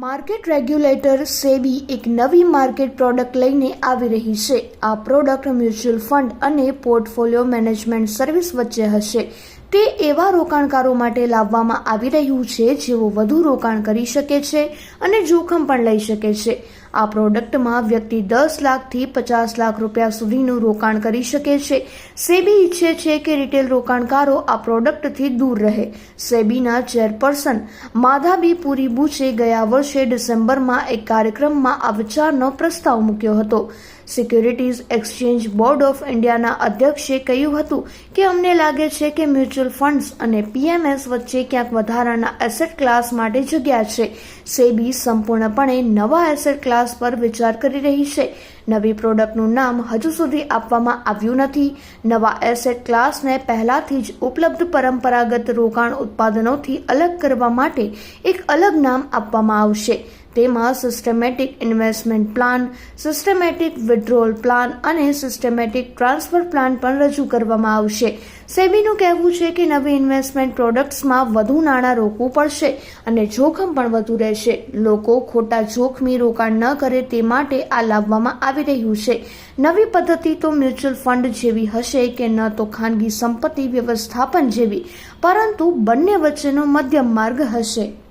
Market regulator SEBI એક નવી market product લઈને આવી રહી છે. આ પ્રોડક્ટ મ્યુચ્યુઅલ ફંડ અને પોર્ટફોલિયો મેનેજમેન્ટ સર્વિસ વચ્ચે હશે. તે એવા રોકાણકારો માટે લાવવામાં આવી રહ્યું છે જેઓ વધુ રોકાણ કરી શકે છે અને જોખમ પણ લઈ શકે છે. આ પ્રોડક્ટમાં વ્યક્તિ દસ લાખથી પચાસ લાખ રૂપિયા સુધીનું રોકાણ કરી શકે છે. સેબી ઈચ્છે છે કે રિટેલ રોકાણકારો આ પ્રોડક્ટથી દૂર રહે. સેબીના ચેરપર્સન માધાબી પુરી બુચે ગયા વર્ષે ડિસેમ્બરમાં એક કાર્યક્રમમાં આ વિચારનો પ્રસ્તાવ મૂક્યો હતો. સિક્યુરિટીઝ એક્સચેન્જ બોર્ડ ઓફ ઇન્ડિયાના અધ્યક્ષે કહ્યું હતું કે અમને લાગે છે કે મ્યુચ્યુઅલ ફંડ્સ અને પીએમએસ વચ્ચે ક્યાંક વધારાના એસેટ ક્લાસ માટે જગ્યા છે. સેબી સંપૂર્ણપણે નવા એસેટ ક્લાસ પર વિચાર કરી રહી છે. નવી પ્રોડક્ટનું નામ હજુ સુધી આપવામાં આવ્યું નથી. નવા એસેટ ક્લાસને પહેલાથી જ ઉપલબ્ધ પરંપરાગત રોકાણ ઉત્પાદનોથી અલગ કરવા માટે એક અલગ નામ આપવામાં આવશે. તેમાં systematic investment plan systematic withdrawal plan અને સિસ્ટમેટિક ટ્રાન્સફર પ્લાન પણ રજૂ કરવામાં આવશે. સેબીનું કહેવું છે કે નવી ઇન્વેસ્ટમેન્ટ પ્રોડક્ટ્સમાં વધુ નાણાં રોકવું પડશે અને જોખમ પણ વધુ રહેશે. લોકો ખોટા જોખમી રોકાણ ન કરે તે માટે આ લાવવામાં આવી રહ્યું છે. નવી પદ્ધતિ તો મ્યુચ્યુઅલ ફંડ જેવી હશે કે ન તો ખાનગી સંપત્તિ વ્યવસ્થાપન જેવી, પરંતુ બંને વચ્ચેનો મધ્યમ માર્ગ હશે.